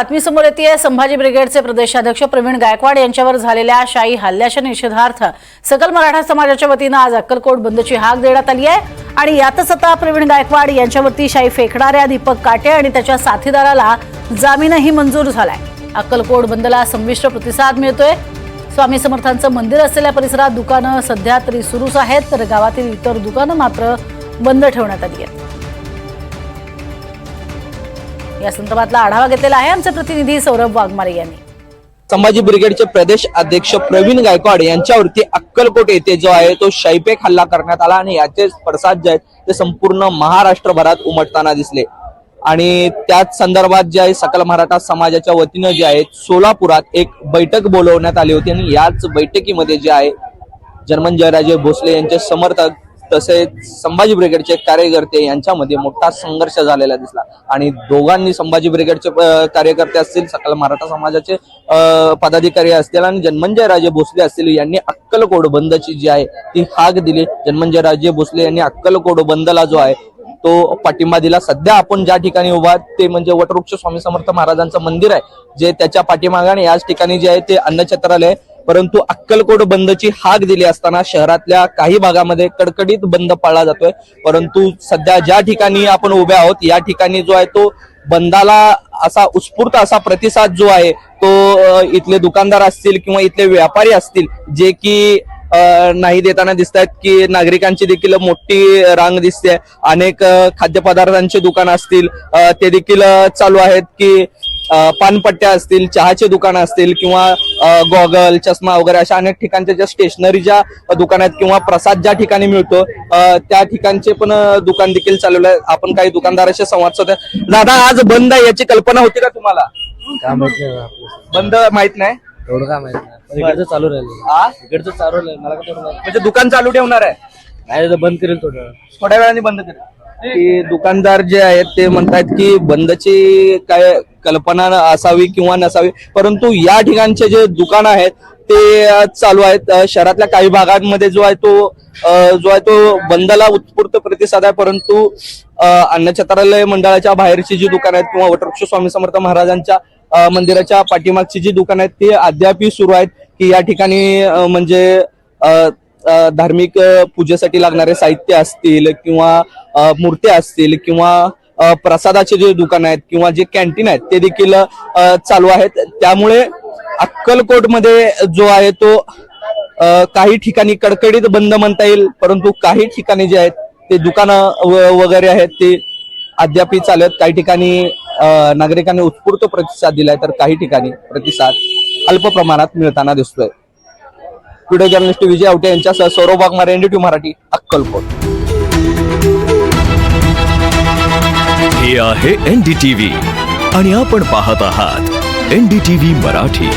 बातमी समोर येते संभाजी ब्रिगेडचे प्रदेशाध्यक्ष प्रवीण गायकवाड यांच्यावर झालेल्या शाही हल्ल्याच्या निषेधार्थ सकल मराठा समाजाच्या वतीनं आज अक्कलकोट बंदची हाक देण्यात आली आहे. आणि यातच आता प्रवीण गायकवाड यांच्यावरती शाही फेकणाऱ्या दीपक काटे आणि त्याच्या साथीदाराला जामीनही मंजूर झालाय. अक्कलकोट बंदला संमिश्र प्रतिसाद मिळतोय. स्वामी समर्थांचं मंदिर असलेल्या परिसरात दुकानं सध्या तरी सुरूच आहेत तर गावातील इतर दुकानं मात्र बंद ठेवण्यात आली आहेत. या संदर्भातला आढावा घेतलेला आहे आमचे प्रतिनिधी सौरभ वाघमारे यांनी. संभाजी ब्रिगेडचे प्रदेश अध्यक्ष प्रवीण गायकवाड यांच्यावरती अक्कलकोट येथे जो आहे तो शैपेक हल्ला करण्यात आला आणि याचे पडसाद जे आहेत ते संपूर्ण महाराष्ट्रभरात उमटताना दिसले. आणि त्याच संदर्भात जे आहे सकल मराठा समाजाच्या वतीनं जे आहे सोलापुरात एक बैठक बोलवण्यात आली होती आणि याच बैठकीमध्ये जे आहे जर्मन जयराजे भोसले यांचे समर्थक तसेच संभाजी ब्रिगेडचे कार्यकर्ते यांच्यामध्ये मोठा संघर्ष झालेला दिसला. आणि दोघांनी संभाजी ब्रिगेडचे कार्यकर्ते असतील सकल मराठा समाजाचे पदाधिकारी असतील आणि जन्मंजय राजे भोसले असतील यांनी अक्कलकोड बंदची जी आहे ती हाक दिली. जन्मंजय राजे भोसले यांनी अक्कलकोड बंदला जो आहे तो पाठिंबा दिला. सध्या आपण ज्या ठिकाणी उभा ते म्हणजे वटवृक्ष स्वामी समर्थ महाराजांचं मंदिर आहे जे त्याच्या पाठीमागाने याच ठिकाणी जे आहे ते अन्नछत्रालय आहे. परंतु अक्कलकोट बंदची हाक दिली असताना शहरातल्या काही भागामध्ये कडकडीत बंद पाळला जातोय. परंतु सध्या ज्या ठिकाणी आपण उभे आहोत या ठिकाणी जो आहे तो बंदाला असा उत्स्फूर्त असा प्रतिसाद जो आहे तो इथले दुकानदार असतील किंवा इथले व्यापारी असतील जे की नाही देताना दिसत आहेत की नागरिकांची देखील मोठी रांग दिसते. अनेक खाद्यपदार्थांची खाद्यपदार्थांचे दुकान असतील. ते देखील चालू आहेत की पानपट्ट्या असतील चहाचे दुकानं असतील किंवा गॉगल चष्मा वगैरे अशा अनेक ठिकाणच्या ज्या स्टेशनरीच्या दुकान आहेत किंवा प्रसाद ज्या ठिकाणी मिळतो त्या ठिकाणचे पण दुकान देखील चालवलं आहे. आपण काही दुकानदाराशी संवाद साधूया. दादा आज बंद आहे याची कल्पना होती का तुम्हाला? बंद माहीत नाही? एवढं काय माहीत नाही. पण इकडचं चालू राहिलं. आ? इकडचं चालू राहिलं. मला काय माहीत म्हणजे दुकान चालू ठेवणार आहे? नाही बंद करेल थोडं. थोड्या वेळाने बंद करेल. की दुकानदार जे आहेत ते म्हणतात की बंदची काय कल्पना असावी किंवा नसावी. परंतु या ठिकाणचे जे दुकान आहेत ते चालू आहेत. शहरातल्या काही भागांमध्ये जो आहे तो जो आहे तो बंदला उत्स्फूर्त प्रतिसाद आहे. परंतु अन्नछत्रालय मंडळाच्या बाहेरची जी दुकान आहेत किंवा वटवृक्ष स्वामी समर्थ महाराजांच्या मंदिराच्या पाठीमागची जी दुकान आहेत ती अद्यापही सुरू आहेत. की या ठिकाणी म्हणजे धार्मिक पूजेसाठी लागणारे साहित्य असतील किंवा मूर्त्या असतील किंवा प्रसादाचे जे दुकान आहेत किंवा जे कॅन्टीन आहेत ते देखील चालू आहेत. त्यामुळे अक्कलकोटमध्ये जो आहे तो काही ठिकाणी कडकडीत बंद म्हणता येईल परंतु काही ठिकाणी जे आहेत ते दुकानं व- वगैरे आहेत ते अद्यापही चालू आहेत. काही ठिकाणी नागरिकांनी उत्स्फूर्त प्रतिसाद दिलाय तर काही ठिकाणी प्रतिसाद अल्प प्रमाणात मिळताना दिसतोय. व्हिडिओ जर्नलिस्ट विजय आवटे यांच्यासह सौरभ वाघमारे एनडीटी मराठी अक्कलकोट. हे आहे एनडीटीव्ही आणि आपण पाहत आहात एनडीटीव्ही मराठी.